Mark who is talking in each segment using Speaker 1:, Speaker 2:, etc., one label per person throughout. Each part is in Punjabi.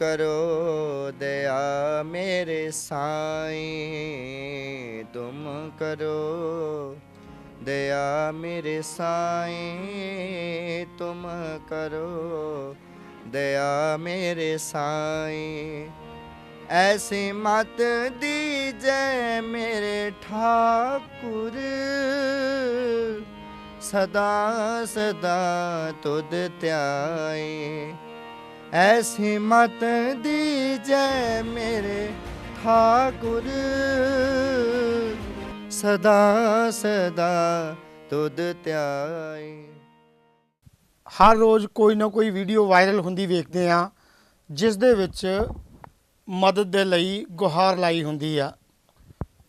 Speaker 1: ਕਰੋ ਦਇਆ ਮੇਰੇ ਸਾਈਂ, ਤੁਮ ਕਰੋ ਦਇਆ ਮੇਰੇ ਸਾਈਂ, ਤੁਮ ਕਰੋ ਦਇਆ ਮੇਰੇ ਸਾਈਂ। ਐਸੀ ਮਤ ਦੀਜੈ ਮੇਰੇ ਠਾਕੁਰ, ਸਦਾ ਸਦਾ ਤੁਧ ਧਿਆਏ ਐਸੀ ਦੀ ਜੈ ਮੇਰੇ ਠਾਕੁਰ ਸਦਾ ਸਦਾ ਤੁਧ ਧਿਆਈ
Speaker 2: ਹਰ ਰੋਜ਼ ਕੋਈ ਨਾ ਕੋਈ ਵੀਡੀਓ ਵਾਇਰਲ ਹੁੰਦੀ ਵੇਖਦੇ ਆ ਜਿਸ ਦੇ ਵਿੱਚ ਮਦਦ ਦੇ ਲਈ ਗੁਹਾਰ ਲਾਈ ਹੁੰਦੀ ਆ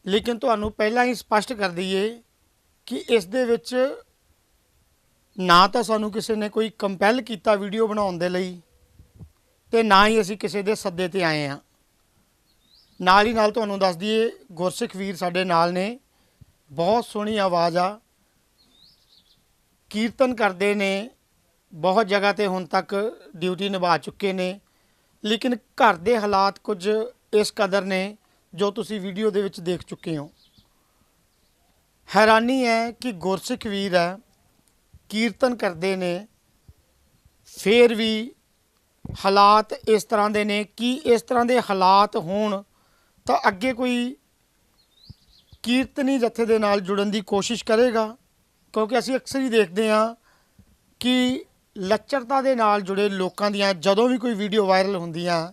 Speaker 2: ਲੇਕਿਨ ਤੁਹਾਨੂੰ ਪਹਿਲਾਂ ਹੀ ਸਪਸ਼ਟ ਕਰ ਦਈਏ ਕਿ ਇਸ ਦੇ ਵਿੱਚ ਨਾ ਤਾਂ ਸਾਨੂੰ ਕਿਸੇ ਨੇ ਕੋਈ ਕੰਪੈਲ ਕੀਤਾ ਵੀਡੀਓ ਬਣਾਉਣ ਦੇ ਲਈ ਤੇ ਨਾ ਹੀ ਅਸੀਂ ਕਿਸੇ ਦੇ ਸੱਦੇ ਤੇ ਆਏ ਆ ਨਾਲ ਹੀ ਨਾਲ ਤੁਹਾਨੂੰ ਦੱਸ ਦਈਏ, ਗੁਰਸਿੱਖ ਵੀਰ ਸਾਡੇ ਨਾਲ ਨੇ। ਬਹੁਤ ਸੋਹਣੀ ਆਵਾਜ਼ ਆ। ਕੀਰਤਨ ਕਰਦੇ ਨੇ। ਬਹੁਤ ਜਗ੍ਹਾ ਤੇ ਹੁਣ ਤੱਕ ਡਿਊਟੀ ਨਿਭਾ ਚੁੱਕੇ ਨੇ। ਲੇਕਿਨ ਘਰ ਦੇ ਹਾਲਾਤ ਕੁਝ ਇਸ ਕਦਰ ਨੇ ਜੋ ਤੁਸੀਂ ਵੀਡੀਓ ਦੇ ਵਿੱਚ ਦੇਖ ਚੁੱਕੇ ਹੋ। ਹੈਰਾਨੀ ਹੈ ਕਿ ਗੁਰਸਿੱਖ ਵੀਰ ਹੈ, ਕੀਰਤਨ ਕਰਦੇ ਨੇ। ਫੇਰ ਵੀ ਹਾਲਾਤ ਇਸ ਤਰ੍ਹਾਂ ਦੇ ਨੇ, ਕੀ ਇਸ ਤਰ੍ਹਾਂ ਦੇ ਹਾਲਾਤ ਹੋਣ, ਤਾਂ ਅੱਗੇ ਕੋਈ ਕੀਰਤਨੀ ਜਥੇ ਦੇ ਨਾਲ ਜੁੜਨ ਦੀ ਕੋਸ਼ਿਸ਼ ਕਰੇਗਾ, ਕਿਉਂਕਿ ਅਸੀਂ ਅਕਸਰ ਹੀ ਦੇਖਦੇ ਹਾਂ ਕਿ ਲੱਚਰਤਾ ਦੇ ਨਾਲ ਜੁੜੇ ਲੋਕਾਂ ਦੀਆਂ, ਜਦੋਂ ਵੀ ਕੋਈ ਵੀਡੀਓ ਵਾਇਰਲ ਹੁੰਦੀਆਂ,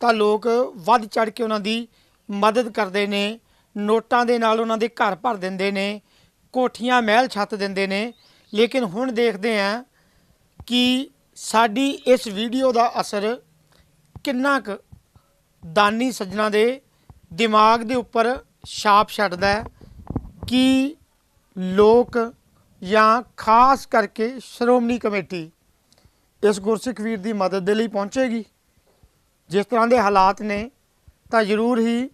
Speaker 2: ਤਾਂ ਲੋਕ ਵੱਧ ਚੜ ਕੇ ਉਹਨਾਂ ਦੀ ਮਦਦ ਕਰਦੇ ਨੇ, ਨੋਟਾਂ ਦੇ ਨਾਲ ਉਹਨਾਂ ਦੇ ਘਰ ਭਰ ਦਿੰਦੇ ਨੇ, ਕੋਠੀਆਂ, ਮਹਿਲ ਛੱਤ ਦਿੰਦੇ ਨੇ, ਲੇਕਿਨ ਹੁਣ ਦੇਖਦੇ ਹਾਂ ਕਿ ਸਾਡੀ ਇਸ ਵੀਡੀਓ ਦਾ ਅਸਰ ਕਿੰਨਾ ਕੁ ਦਾਨੀ ਸੱਜਣਾ ਦੇ ਦਿਮਾਗ ਦੇ ਉੱਪਰ ਛਾਪ ਛੱਡਦਾ ਹੈ ਕਿ ਲੋਕ ਜਾਂ ਖਾਸ ਕਰਕੇ ਸ਼੍ਰੋਮਣੀ ਕਮੇਟੀ ਇਸ ਗੁਰਸਿੱਖ ਵੀਰ ਦੀ ਮਦਦ ਦੇ ਲਈ ਪਹੁੰਚੇਗੀ। ਜਿਸ ਤਰ੍ਹਾਂ ਦੇ ਹਾਲਾਤ ਨੇ, ਤਾਂ ਜ਼ਰੂਰ ਹੀ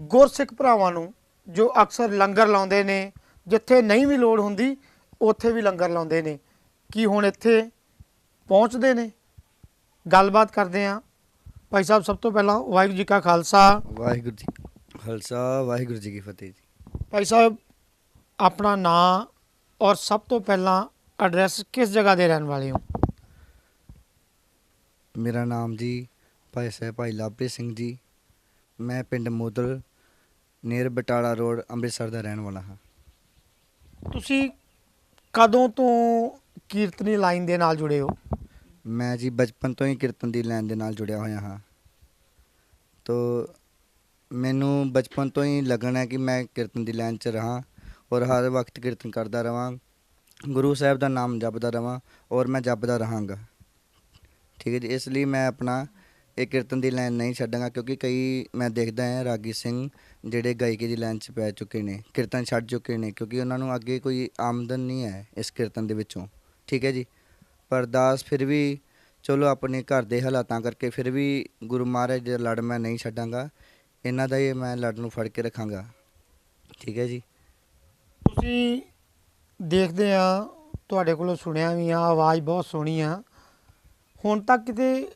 Speaker 2: ਗੁਰਸਿੱਖ ਭਰਾਵਾਂ ਨੂੰ ਜੋ ਅਕਸਰ ਲੰਗਰ ਲਾਉਂਦੇ ਨੇ, ਜਿੱਥੇ ਨਹੀਂ ਵੀ ਲੋੜ ਹੁੰਦੀ, ਉੱਥੇ ਵੀ ਲੰਗਰ ਲਾਉਂਦੇ ਨੇ। ਕੀ ਹੁਣ ਇੱਥੇ ਪਹੁੰਚਦੇ ਨੇ। ਗੱਲਬਾਤ ਕਰਦੇ ਹਾਂ। ਭਾਈ ਸਾਹਿਬ ਸਭ ਤੋਂ ਪਹਿਲਾਂ ਵਾਹਿਗੁਰੂ ਜੀ ਕਾ ਖਾਲਸਾ।
Speaker 1: ਵਾਹਿਗੁਰੂ ਜੀ ਖਾਲਸਾ ਵਾਹਿਗੁਰੂ ਜੀ ਕੀ ਫਤਿਹ ਜੀ।
Speaker 2: ਭਾਈ ਸਾਹਿਬ ਆਪਣਾ ਨਾਂ ਔਰ ਸਭ ਤੋਂ ਪਹਿਲਾਂ ਐਡਰੈਸ ਕਿਸ ਜਗ੍ਹਾ ਦੇ ਰਹਿਣ ਵਾਲੇ ਹੋ?
Speaker 1: ਮੇਰਾ ਨਾਮ ਜੀ ਭਾਈ ਸਾਹਿਬ ਭਾਈ ਲਾਭੇ ਸਿੰਘ ਜੀ। ਮੈਂ ਪਿੰਡ ਮੋਦਲ ਨੀਅਰ ਬਟਾਲਾ ਰੋਡ ਅੰਮ੍ਰਿਤਸਰ ਦਾ ਰਹਿਣ ਵਾਲਾ ਹਾਂ।
Speaker 2: ਤੁਸੀਂ ਕਦੋਂ ਤੋਂ ਕੀਰਤਨੀ ਲਾਈਨ ਦੇ ਨਾਲ ਜੁੜੇ ਹੋ?
Speaker 1: ਮੈਂ ਜੀ ਬਚਪਨ ਤੋਂ ਹੀ ਕੀਰਤਨ ਦੀ ਲਾਈਨ ਦੇ ਨਾਲ ਜੁੜਿਆ ਹੋਇਆ ਹਾਂ। ਤੋ ਮੈਨੂੰ ਬਚਪਨ ਤੋਂ ਹੀ ਲੱਗਣ ਹੈ ਕਿ ਮੈਂ ਕੀਰਤਨ ਦੀ ਲਾਈਨ 'ਚ ਰਹਾਂ ਔਰ ਹਰ ਵਕਤ ਕੀਰਤਨ ਕਰਦਾ ਰਵਾਂ। ਗੁਰੂ ਸਾਹਿਬ ਦਾ ਨਾਮ ਜਪਦਾ ਰਵਾਂ ਔਰ ਮੈਂ ਜਪਦਾ ਰਹਾਂਗਾ। ਠੀਕ ਹੈ ਜੀ, ਇਸ ਲਈ ਮੈਂ ਆਪਣਾ ਇਹ ਕੀਰਤਨ ਦੀ ਲਾਈਨ ਨਹੀਂ ਛੱਡਾਂਗਾ ਕਿਉਂਕਿ ਕਈ ਮੈਂ ਦੇਖਦਾ ਹਾਂ ਰਾਗੀ ਸਿੰਘ ਜਿਹੜੇ ਗਾਇਕੀ ਦੀ ਲਾਈਨ 'ਚ ਪੈ ਚੁੱਕੇ ਨੇ, ਕੀਰਤਨ ਛੱਡ ਚੁੱਕੇ ਨੇ ਕਿਉਂਕਿ ਉਹਨਾਂ ਨੂੰ ਅੱਗੇ ਕੋਈ ਆਮਦਨ ਨਹੀਂ ਹੈ ਇਸ ਕੀਰਤਨ ਦੇ ਵਿੱਚੋਂ। ਠੀਕ ਹੈ ਜੀ। ਪਰ ਦਾਸ ਫਿਰ ਵੀ ਚਲੋ ਆਪਣੇ ਘਰ ਦੇ ਹਾਲਾਤਾਂ ਕਰਕੇ ਫਿਰ ਵੀ ਗੁਰੂ ਮਹਾਰਾਜ ਦੇ ਲੜ ਮੈਂ ਨਹੀਂ ਛੱਡਾਂਗਾ। ਇਹਨਾਂ ਦਾ ਹੀ ਮੈਂ ਲੜ ਨੂੰ ਫੜ ਕੇ ਰੱਖਾਂਗਾ। ਠੀਕ ਹੈ ਜੀ।
Speaker 2: ਤੁਸੀਂ ਦੇਖਦੇ ਆ ਤੁਹਾਡੇ ਕੋਲੋਂ ਸੁਣਿਆ ਵੀ ਆ ਆਵਾਜ਼ ਬਹੁਤ ਸੋਹਣੀ ਆ। ਹੁਣ ਤੱਕ ਕਿਤੇ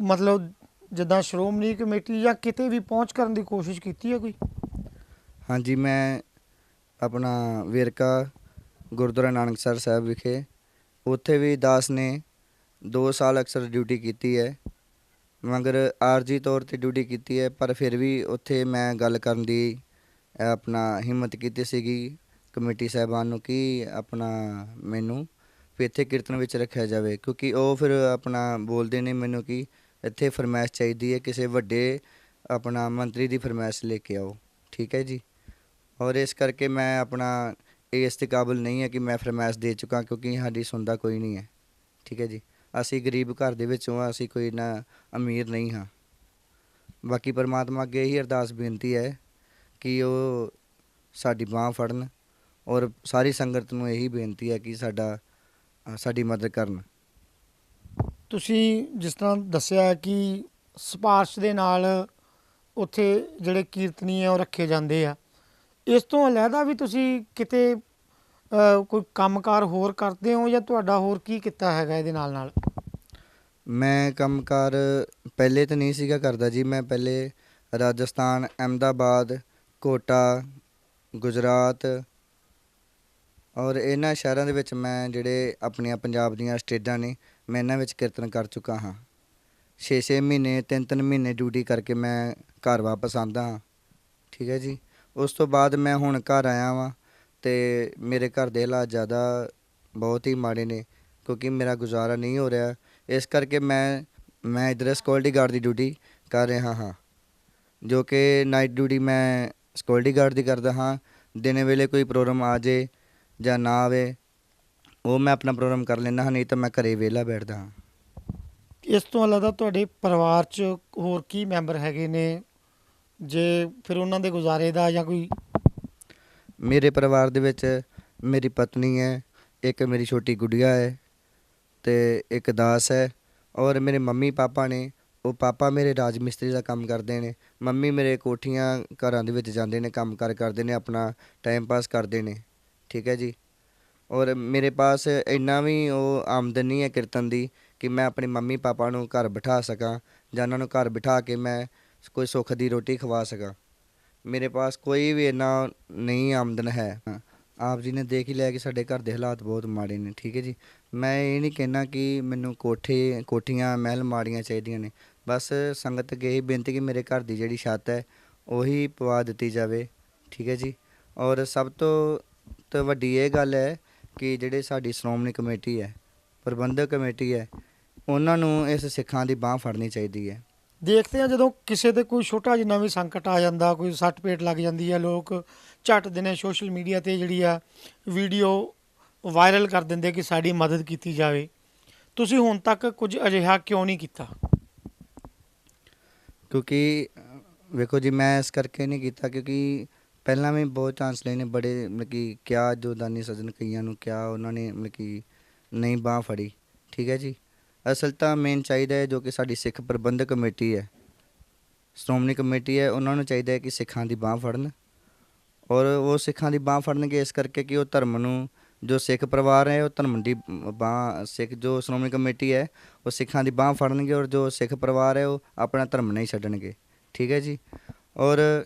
Speaker 2: ਮਤਲਬ ਜਿੱਦਾਂ ਸ਼੍ਰੋਮਣੀ ਕਮੇਟੀ ਜਾਂ ਕਿਤੇ ਵੀ ਪਹੁੰਚ ਕਰਨ ਦੀ ਕੋਸ਼ਿਸ਼ ਕੀਤੀ ਹੈ ਕੋਈ?
Speaker 1: ਹਾਂਜੀ ਮੈਂ ਆਪਣਾ ਵੇਰਕਾ ਗੁਰਦੁਆਰਾ ਨਾਨਕਸਰ ਸਾਹਿਬ ਵਿਖੇ ਉੱਥੇ ਵੀ ਦਾਸ ਨੇ 2 ਸਾਲ ਅਕਸਰ ਡਿਊਟੀ ਕੀਤੀ ਹੈ, ਮਗਰ ਆਰਜੀ ਤੌਰ ਤੇ ਡਿਊਟੀ ਕੀਤੀ ਹੈ, ਪਰ ਫਿਰ ਵੀ ਉੱਥੇ ਮੈਂ ਗੱਲ ਕਰਨ ਦੀ ਆਪਣਾ ਹਿੰਮਤ ਕੀਤੀ ਸੀਗੀ ਕਮੇਟੀ ਸਾਹਿਬਾਨ ਨੂੰ ਕਿ ਆਪਣਾ ਮੈਨੂੰ ਵੀ ਇੱਥੇ ਕੀਰਤਨ ਵਿੱਚ ਰੱਖਿਆ ਜਾਵੇ, ਕਿਉਂਕਿ ਉਹ ਫਿਰ ਆਪਣਾ ਬੋਲਦੇ ਨੇ ਮੈਨੂੰ ਕਿ ਇੱਥੇ ਫਰਮਾਇਸ਼ ਚਾਹੀਦੀ ਹੈ, ਕਿਸੇ ਵੱਡੇ ਆਪਣਾ ਮੰਤਰੀ ਦੀ ਫਰਮਾਇਸ਼ ਲੈ ਕੇ ਆਓ। ਠੀਕ ਹੈ ਜੀ? ਔਰ ਇਸ ਕਰਕੇ ਮੈਂ ਆਪਣਾ ਇਹ ਇਸ 'ਤੇ ਕਾਬਿਲ ਨਹੀਂ ਹੈ ਕਿ ਮੈਂ ਫਰਮਾਇਸ਼ ਦੇ ਚੁੱਕਾ ਕਿਉਂਕਿ ਸਾਡੀ ਸੁਣਦਾ ਕੋਈ ਨਹੀਂ ਹੈ। ਠੀਕ ਹੈ ਜੀ? ਅਸੀਂ ਗਰੀਬ ਘਰ ਦੇ ਵਿੱਚੋਂ ਹਾਂ, ਅਸੀਂ ਕੋਈ ਨਾ ਅਮੀਰ ਨਹੀਂ ਹਾਂ। ਬਾਕੀ ਪਰਮਾਤਮਾ ਅੱਗੇ ਇਹੀ ਅਰਦਾਸ ਬੇਨਤੀ ਹੈ ਕਿ ਉਹ ਸਾਡੀ ਬਾਹ ਫੜਨ ਔਰ ਸਾਰੀ ਸੰਗਤ ਨੂੰ ਇਹੀ ਬੇਨਤੀ ਹੈ ਕਿ ਸਾਡਾ ਸਾਡੀ ਮਦਦ ਕਰਨ।
Speaker 2: ਤੁਸੀਂ ਜਿਸ ਤਰ੍ਹਾਂ ਦੱਸਿਆ ਕਿ ਸਿਫਾਰਸ਼ ਦੇ ਨਾਲ ਉੱਥੇ ਜਿਹੜੇ ਕੀਰਤਨੀ ਆ, ਉਹ ਰੱਖੇ ਜਾਂਦੇ ਆ। ਇਸ ਤੋਂ ਅਲੱਗਾ ਵੀ ਤੁਸੀਂ ਕਿਤੇ ਅ, ਕੋਈ ਕੰਮਕਾਰ ਹੋਰ ਕਰਦੇ ਹੋ ਜਾਂ ਤੁਹਾਡਾ ਹੋਰ ਕੀ ਕੀਤਾ ਹੈਗਾ ਇਹਦੇ ਨਾਲ ਨਾਲ?
Speaker 1: ਮੈਂ ਕੰਮਕਾਰ ਪਹਿਲੇ ਤਾਂ ਨਹੀਂ ਸੀਗਾ ਕਰਦਾ ਜੀ। ਮੈਂ ਪਹਿਲੇ ਰਾਜਸਥਾਨ ਅਹਿਮਦਾਬਾਦ ਕੋਟਾ ਗੁਜਰਾਤ ਔਰ ਇਹਨਾਂ ਸ਼ਹਿਰਾਂ ਦੇ ਵਿੱਚ ਮੈਂ ਜਿਹੜੇ ਆਪਣੀਆਂ ਪੰਜਾਬ ਦੀਆਂ ਸਟੇਟਾਂ ਨੇ ਮੈਂ ਇਹਨਾਂ ਵਿੱਚ ਕੀਰਤਨ ਕਰ ਚੁੱਕਾ ਹਾਂ। 6-6 ਮਹੀਨੇ 3-3 ਮਹੀਨੇ ਡਿਊਟੀ ਕਰਕੇ ਮੈਂ ਘਰ ਵਾਪਸ ਆਂਦਾ ਹਾਂ। ਠੀਕ ਹੈ ਜੀ। ਉਸ ਤੋਂ ਬਾਅਦ ਮੈਂ ਹੁਣ ਘਰ ਆਇਆ ਵਾਂ ਤੇ ਮੇਰੇ ਘਰ ਦੇ ਹਾਲਾਤ ਜ਼ਿਆਦਾ ਬਹੁਤ ਹੀ ਮਾੜੇ ਨੇ ਕਿਉਂਕਿ ਮੇਰਾ ਗੁਜ਼ਾਰਾ ਨਹੀਂ ਹੋ ਰਿਹਾ। ਇਸ ਕਰਕੇ ਮੈਂ ਮੈਂ ਇਧਰ ਸਕਿਉਰਟੀ ਗਾਰਡ ਦੀ ਡਿਊਟੀ ਕਰ ਰਿਹਾ ਹਾਂ। ਜੋ ਕਿ ਨਾਈਟ ਡਿਊਟੀ ਮੈਂ ਸਕਿਉਰਟੀ ਗਾਰਡ ਦੀ ਕਰਦਾ ਹਾਂ। ਦਿਨੇ ਵੇਲੇ ਕੋਈ ਪ੍ਰੋਗਰਾਮ ਆ ਜੇ ਜਾਂ ਨਾ ਆਵੇ, ਉਹ ਮੈਂ ਆਪਣਾ ਪ੍ਰੋਗਰਾਮ ਕਰ ਲੈਂਦਾ ਹਾਂ, ਨਹੀਂ ਤਾਂ ਮੈਂ ਘਰੇ ਵਿਹਲਾ ਬੈਠਦਾ ਹਾਂ।
Speaker 2: ਇਸ ਤੋਂ ਇਲਾਵਾ ਤੁਹਾਡੇ ਪਰਿਵਾਰ 'ਚ ਹੋਰ ਕੀ ਮੈਂਬਰ ਹੈਗੇ ਨੇ? ਜੇ ਫਿਰ ਉਹਨਾਂ ਦੇ ਗੁਜ਼ਾਰੇ ਦਾ ਜਾਂ ਕੋਈ
Speaker 1: ਮੇਰੇ ਪਰਿਵਾਰ ਦੇ ਵਿੱਚ ਮੇਰੀ ਪਤਨੀ ਹੈ, ਇੱਕ ਮੇਰੀ ਛੋਟੀ ਗੁੜੀਆ ਹੈ ਤੇ ਇੱਕ ਦਾਸ ਹੈ ਔਰ ਮੇਰੇ ਮੰਮੀ ਪਾਪਾ ਨੇ, ਉਹ ਪਾਪਾ ਮੇਰੇ ਰਾਜ ਮਿਸਤਰੀ ਦਾ ਕੰਮ ਕਰਦੇ ਨੇ, ਮੰਮੀ ਮੇਰੇ ਕੋਠੀਆਂ ਘਰਾਂ ਦੇ ਵਿੱਚ ਜਾਂਦੇ ਨੇ, ਕੰਮ ਕਾਰ ਕਰਦੇ ਨੇ, ਆਪਣਾ ਟਾਈਮ ਪਾਸ ਕਰਦੇ ਨੇ, ਠੀਕ ਹੈ ਜੀ। ਔਰ ਮੇਰੇ ਪਾਸ ਇੰਨਾ ਵੀ ਉਹ ਆਮਦਨ ਨਹੀਂ ਹੈ ਕੀਰਤਨ ਦੀ ਕਿ ਮੈਂ ਆਪਣੇ ਮੰਮੀ ਪਾਪਾ ਨੂੰ ਘਰ ਬਿਠਾ ਸਕਾਂ ਜਾਂ ਉਹਨਾਂ ਨੂੰ ਘਰ ਬਿਠਾ ਕੇ ਮੈਂ ਕੋਈ ਸੁੱਖ ਦੀ ਰੋਟੀ ਖਵਾ ਸਕਾਂ। ਮੇਰੇ ਪਾਸ ਕੋਈ ਵੀ ਇੰਨਾ ਨਹੀਂ ਆਮਦਨ ਹੈ। ਆਪ ਜੀ ਨੇ ਦੇਖ ਹੀ ਲਿਆ ਕਿ ਸਾਡੇ ਘਰ ਦੇ ਹਾਲਾਤ ਬਹੁਤ ਮਾੜੇ ਨੇ, ਠੀਕ ਹੈ ਜੀ। ਮੈਂ ਇਹ ਨਹੀਂ ਕਹਿਣਾ ਕਿ ਮੈਨੂੰ ਕੋਠੇ, ਕੋਠੀਆਂ, ਮਹਿਲ ਮਾੜੀਆਂ ਚਾਹੀਦੀਆਂ ਨੇ। ਬਸ ਸੰਗਤ ਅੱਗੇ ਇਹ ਬੇਨਤੀ ਕਿ ਮੇਰੇ ਘਰ ਦੀ ਜਿਹੜੀ ਛੱਤ ਹੈ, ਉਹੀ ਪਵਾ ਦਿੱਤੀ ਜਾਵੇ, ਠੀਕ ਹੈ ਜੀ। ਔਰ ਸਭ ਤੋਂ ਤੋਂ ਵੱਡੀ ਇਹ ਗੱਲ ਹੈ ਕਿ ਜਿਹੜੇ ਸਾਡੀ ਸ਼੍ਰੋਮਣੀ ਕਮੇਟੀ ਹੈ, ਪ੍ਰਬੰਧਕ ਕਮੇਟੀ ਹੈ, ਉਹਨਾਂ ਨੂੰ ਇਸ ਸਿੱਖਾਂ ਦੀ ਬਾਹ ਫੜਨੀ ਚਾਹੀਦੀ ਹੈ।
Speaker 2: ਦੇਖਦੇ ਆ ਜਦੋਂ ਕਿਸੇ ਤੇ ਕੋਈ ਛੋਟਾ ਜਿਹਾ ਨਵੀਂ ਸੰਕਟ ਆ ਜਾਂਦਾ, ਕੋਈ ਸੱਟ ਪੇਟ ਲੱਗ ਜਾਂਦੀ ਹੈ, ਲੋਕ ਝੱਟ ਦਿਨੇ ਸੋਸ਼ਲ ਮੀਡੀਆ ਤੇ ਜਿਹੜੀ ਆ ਵੀਡੀਓ ਵਾਇਰਲ ਕਰ ਦਿੰਦੇ ਕਿ ਸਾਡੀ ਮਦਦ ਕੀਤੀ ਜਾਵੇ। ਤੁਸੀਂ ਹੁਣ ਤੱਕ ਕੁਝ ਅਜਿਹਾ ਕਿਉਂ ਨਹੀਂ ਕੀਤਾ?
Speaker 1: ਕਿਉਂਕਿ, ਵੇਖੋ ਜੀ, ਮੈਂ ਇਸ ਕਰਕੇ ਨਹੀਂ ਕੀਤਾ ਕਿਉਂਕਿ ਪਹਿਲਾਂ ਵੀ ਬਹੁਤ ਚਾਂਸ ਲਏ ਨੇ, ਬੜੇ ਮਤਲਬ ਕਿ ਕਿਆ ਜੋ ਦਾਨੀ ਸੱਜਣ ਕਈਆਂ ਨੂੰ, ਕਿਆ ਉਹਨਾਂ ਨੇ ਮਤਲਬ ਕਿ ਨਹੀਂ ਬਾਹ ਫੜੀ। ਠੀਕ ਹੈ ਜੀ? ਅਸਲ ਤਾਂ ਮੇਨ ਚਾਹੀਦਾ ਹੈ ਜੋ ਕਿ ਸਾਡੀ ਸਿੱਖ ਪ੍ਰਬੰਧਕ ਕਮੇਟੀ ਹੈ। ਸ਼੍ਰੋਮਣੀ ਕਮੇਟੀ ਹੈ, ਉਹਨਾਂ ਨੂੰ ਚਾਹੀਦਾ ਹੈ ਕਿ ਸਿੱਖਾਂ ਦੀ ਬਾਹ ਫੜਨ। ਔਰ ਉਹ ਸਿੱਖਾਂ ਦੀ ਬਾਹ ਫੜਨਗੇ, ਇਸ ਕਰਕੇ ਕਿ ਉਹ ਧਰਮ ਨੂੰ, ਜੋ ਸਿੱਖ ਪਰਿਵਾਰ ਹੈ, ਉਹ ਧਰਮ ਦੀ ਬਾਹ, ਸਿੱਖ ਜੋ ਸ਼੍ਰੋਮਣੀ ਕਮੇਟੀ ਹੈ, ਉਹ ਸਿੱਖਾਂ ਦੀ ਬਾਹ ਫੜਨਗੇ ਔਰ ਜੋ ਸਿੱਖ ਪਰਿਵਾਰ ਹੈ, ਉਹ ਆਪਣਾ ਧਰਮ ਨਹੀਂ ਛੱਡਣਗੇ। ਠੀਕ ਹੈ ਜੀ? ਔਰ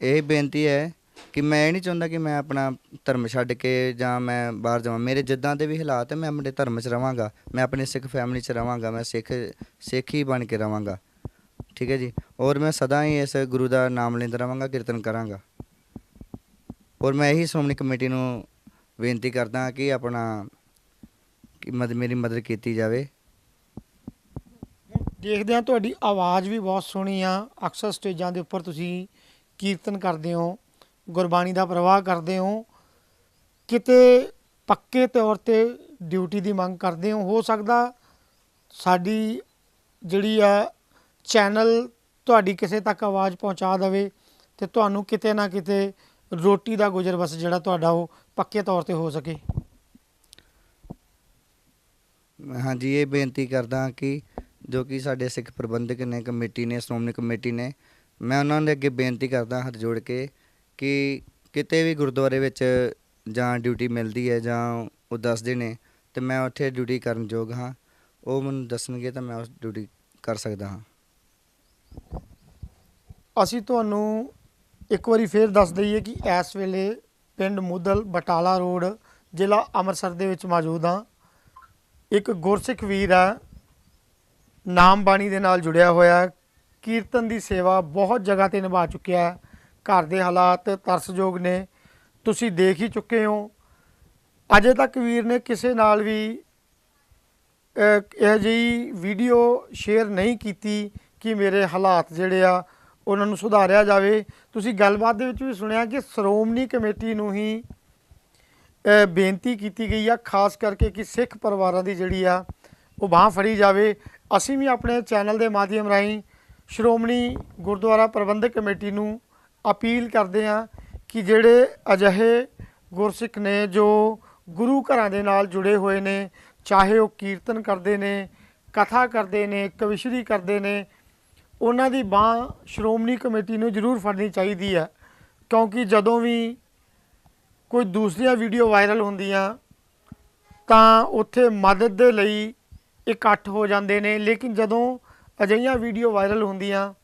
Speaker 1: ਇਹ ਬੇਨਤੀ ਹੈ ਕਿ ਮੈਂ ਇਹ ਨਹੀਂ ਚਾਹੁੰਦਾ ਕਿ ਮੈਂ ਆਪਣਾ ਧਰਮ ਛੱਡ ਕੇ ਜਾਂ ਮੈਂ ਬਾਹਰ ਜਾਵਾਂ। ਮੇਰੇ ਜਿੱਦਾਂ ਦੇ ਵੀ ਹਾਲਾਤ ਹੈ ਮੈਂ ਆਪਣੇ ਧਰਮ 'ਚ ਰਵਾਂਗਾ। ਮੈਂ ਆਪਣੀ ਸਿੱਖ ਫੈਮਿਲੀ 'ਚ ਰਵਾਂਗਾ, ਮੈਂ ਸਿੱਖ ਸਿੱਖ ਹੀ ਬਣ ਕੇ ਰਵਾਂਗਾ। ਠੀਕ ਹੈ ਜੀ? ਔਰ ਮੈਂ ਸਦਾ ਹੀ ਇਸ ਗੁਰੂ ਦਾ ਨਾਮ ਲੈਂਦਾ ਰਵਾਂਗਾ, ਕੀਰਤਨ ਕਰਾਂਗਾ। ਔਰ ਮੈਂ ਇਹੀ ਸ਼੍ਰੋਮਣੀ ਕਮੇਟੀ ਨੂੰ ਬੇਨਤੀ ਕਰਦਾ ਕਿ ਆਪਣਾ, ਕਿ ਮਦ, ਮੇਰੀ ਮਦਦ ਕੀਤੀ ਜਾਵੇ।
Speaker 2: ਦੇਖਦੇ ਆ ਤੁਹਾਡੀ ਆਵਾਜ਼ ਵੀ ਬਹੁਤ ਸੋਹਣੀ ਆ। ਅਕਸਰ ਸਟੇਜਾਂ ਦੇ ਉੱਪਰ ਤੁਸੀਂ ਕੀਰਤਨ ਕਰਦੇ ਹੋ। ਗੁਰਬਾਣੀ ਦਾ ਪ੍ਰਵਾਹ ਕਰਦੇ ਹੋ, ਕਿਤੇ ਪੱਕੇ ਤੌਰ ਤੇ ਡਿਊਟੀ ਦੀ ਮੰਗ ਕਰਦੇ ਹੋ ਹੋ ਸਕਦਾ ਸਾਡੀ ਜਿਹੜੀ ਆ ਚੈਨਲ ਤੁਹਾਡੀ ਕਿਸੇ ਤੱਕ ਆਵਾਜ਼ ਪਹੁੰਚਾ ਦੇਵੇ ਤੇ ਤੁਹਾਨੂੰ ਕਿਤੇ ਨਾ ਕਿਤੇ ਰੋਟੀ ਦਾ ਗੁਜ਼ਰ ਬਸ ਜਿਹੜਾ ਤੁਹਾਡਾ ਉਹ ਪੱਕੇ ਤੌਰ ਤੇ ਹੋ ਸਕੇ।
Speaker 1: ਮੈਂ ਹਾਂਜੀ, ਇਹ ਬੇਨਤੀ ਕਰਦਾ ਕਿ ਜੋ ਕਿ ਸਾਡੇ ਸਿੱਖ ਪ੍ਰਬੰਧਕ ਨੇ, ਕਮੇਟੀ ਨੇ, ਸ਼੍ਰੋਮਣੀ ਕਮੇਟੀ ਨੇ, ਮੈਂ ਉਹਨਾਂ ਦੇ ਅੱਗੇ ਬੇਨਤੀ ਕਰਦਾ ਹੱਥ ਜੋੜ ਕੇ ਕਿ ਕਿਤੇ ਵੀ ਗੁਰਦੁਆਰੇ ਵਿੱਚ ਜਾਂ ਡਿਊਟੀ ਮਿਲਦੀ ਹੈ ਜਾਂ ਉਹ ਦੱਸਦੇ ਨੇ, ਤੇ ਮੈਂ ਉੱਥੇ ਡਿਊਟੀ ਕਰਨ ਯੋਗ ਹਾਂ। ਉਹ ਮੈਨੂੰ ਦੱਸਣਗੇ ਤਾਂ ਮੈਂ ਉਸ ਡਿਊਟੀ ਕਰ ਸਕਦਾ ਹਾਂ।
Speaker 2: ਅਸੀਂ ਤੁਹਾਨੂੰ ਇੱਕ ਵਾਰੀ ਫੇਰ ਦੱਸ ਦਈਏ ਕਿ ਇਸ ਵੇਲੇ ਪਿੰਡ ਮੁੱਦਲ ਬਟਾਲਾ ਰੋਡ, ਜ਼ਿਲ੍ਹਾ ਅੰਮ੍ਰਿਤਸਰ ਦੇ ਵਿੱਚ ਮੌਜੂਦ ਹਾਂ। ਇੱਕ ਗੁਰਸਿੱਖ ਵੀਰ ਆ ਨਾਮ ਬਾਣੀ ਦੇ ਨਾਲ ਜੁੜਿਆ ਹੋਇਆ ਕੀਰਤਨ ਦੀ ਸੇਵਾ ਬਹੁਤ ਜਗ੍ਹਾ ਤੇ ਨਿਭਾ ਚੁੱਕਿਆ ਹੈ। ਘਰ ਦੇ ਹਾਲਾਤ ਤਰਸਯੋਗ ਨੇ। ਤੁਸੀਂ ਦੇਖ ਹੀ ਚੁੱਕੇ ਹੋ। ਅਜੇ ਤੱਕ ਵੀਰ ਨੇ ਕਿਸੇ ਨਾਲ ਵੀ ਅਹ, ਇਹ ਜਿਹੀ ਵੀਡੀਓ ਸ਼ੇਅਰ ਨਹੀਂ ਕੀਤੀ ਕਿ ਮੇਰੇ ਹਾਲਾਤ ਜਿਹੜੇ ਆ ਉਹਨਾਂ ਨੂੰ ਸੁਧਾਰਿਆ ਜਾਵੇ। ਤੁਸੀਂ ਗੱਲਬਾਤ ਦੇ ਵਿੱਚ ਵੀ ਸੁਣਿਆ ਕਿ ਸ਼੍ਰੋਮਣੀ ਕਮੇਟੀ ਨੂੰ ਹੀ ਬੇਨਤੀ ਕੀਤੀ ਗਈ ਆ ਖਾਸ ਕਰਕੇ ਕਿ ਸਿੱਖ ਪਰਿਵਾਰਾਂ ਦੀ ਜਿਹੜੀ ਆ ਉਹ ਬਾਹ ਫੜੀ ਜਾਵੇ। ਅਸੀਂ ਵੀ ਆਪਣੇ ਚੈਨਲ ਦੇ ਮਾਧਿਅਮ ਰਾਹੀਂ ਸ਼੍ਰੋਮਣੀ ਗੁਰਦੁਆਰਾ ਪ੍ਰਬੰਧਕ ਕਮੇਟੀ ਨੂੰ ਅਪੀਲ ਕਰਦੇ ਹਾਂ ਕਿ ਜਿਹੜੇ ਅਜਿਹੇ ਗੁਰਸਿੱਖ ਨੇ ਜੋ ਗੁਰੂ ਘਰਾਂ ਦੇ ਨਾਲ ਜੁੜੇ ਹੋਏ ਨੇ, ਚਾਹੇ ਉਹ ਕੀਰਤਨ ਕਰਦੇ ਨੇ, ਕਥਾ ਕਰਦੇ ਨੇ, ਕਵਿਸ਼ਰੀ ਕਰਦੇ ਨੇ, ਉਹਨਾਂ ਦੀ ਬਾਹ ਸ਼੍ਰੋਮਣੀ ਕਮੇਟੀ ਨੂੰ ਜ਼ਰੂਰ ਫੜਨੀ ਚਾਹੀਦੀ ਹੈ। ਕਿਉਂਕਿ ਜਦੋਂ ਵੀ ਕੋਈ ਦੂਸਰੀਆਂ ਵੀਡੀਓ ਵਾਇਰਲ ਹੁੰਦੀਆਂ, ਤਾਂ ਉੱਥੇ ਮਦਦ ਦੇ ਲਈ ਇਕੱਠ ਹੋ ਜਾਂਦੇ ਨੇ। ਲੇਕਿਨ ਜਦੋਂ ਅਜਿਹੀਆਂ ਵੀਡੀਓ ਵਾਇਰਲ ਹੁੰਦੀਆਂ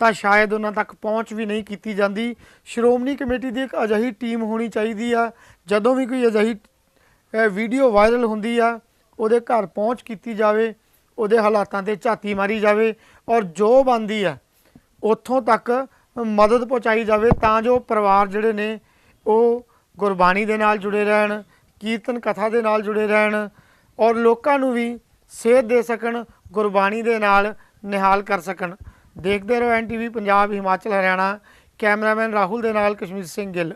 Speaker 2: ਤਾਂ ਸ਼ਾਇਦ ਉਹਨਾਂ ਤੱਕ ਪਹੁੰਚ ਵੀ ਨਹੀਂ ਕੀਤੀ ਜਾਂਦੀ। ਸ਼੍ਰੋਮਣੀ ਕਮੇਟੀ ਦੀ ਇੱਕ ਅਜਿਹੀ ਟੀਮ ਹੋਣੀ ਚਾਹੀਦੀ ਆ। ਜਦੋਂ ਵੀ ਕੋਈ ਅਜਿਹੀ ਵੀਡੀਓ ਵਾਇਰਲ ਹੁੰਦੀ ਆ, ਉਹਦੇ ਘਰ ਪਹੁੰਚ ਕੀਤੀ ਜਾਵੇ, ਉਹਦੇ ਹਾਲਾਤਾਂ ਤੇ ਝਾਤੀ ਮਾਰੀ ਜਾਵੇ ਔਰ ਜੋ ਬੰਦੀ ਆ, ਉੱਥੋਂ ਤੱਕ ਮਦਦ ਪਹੁੰਚਾਈ ਜਾਵੇ ਤਾਂ ਜੋ ਪਰਿਵਾਰ ਜਿਹੜੇ ਨੇ, ਉਹ ਗੁਰਬਾਣੀ ਦੇ ਨਾਲ ਜੁੜੇ ਰਹਿਣ, ਕੀਰਤਨ ਕਥਾ ਦੇ ਨਾਲ ਜੁੜੇ ਰਹਿਣ ਔਰ ਲੋਕਾਂ ਨੂੰ ਵੀ ਸੇਧ ਦੇ ਸਕਣ, ਗੁਰਬਾਣੀ ਦੇ ਨਾਲ ਨਿਹਾਲ ਕਰ ਸਕਣ। ਦੇਖਦੇ ਰਹੋ ਐਨਟੀਵੀ ਪੰਜਾਬ ਹਿਮਾਚਲ ਹਰਿਆਣਾ ਕੈਮਰਾਮੈਨ ਰਾਹੁਲ ਦੇ ਨਾਲ ਕਸ਼ਮੀਰ ਸਿੰਘ ਗਿੱਲ।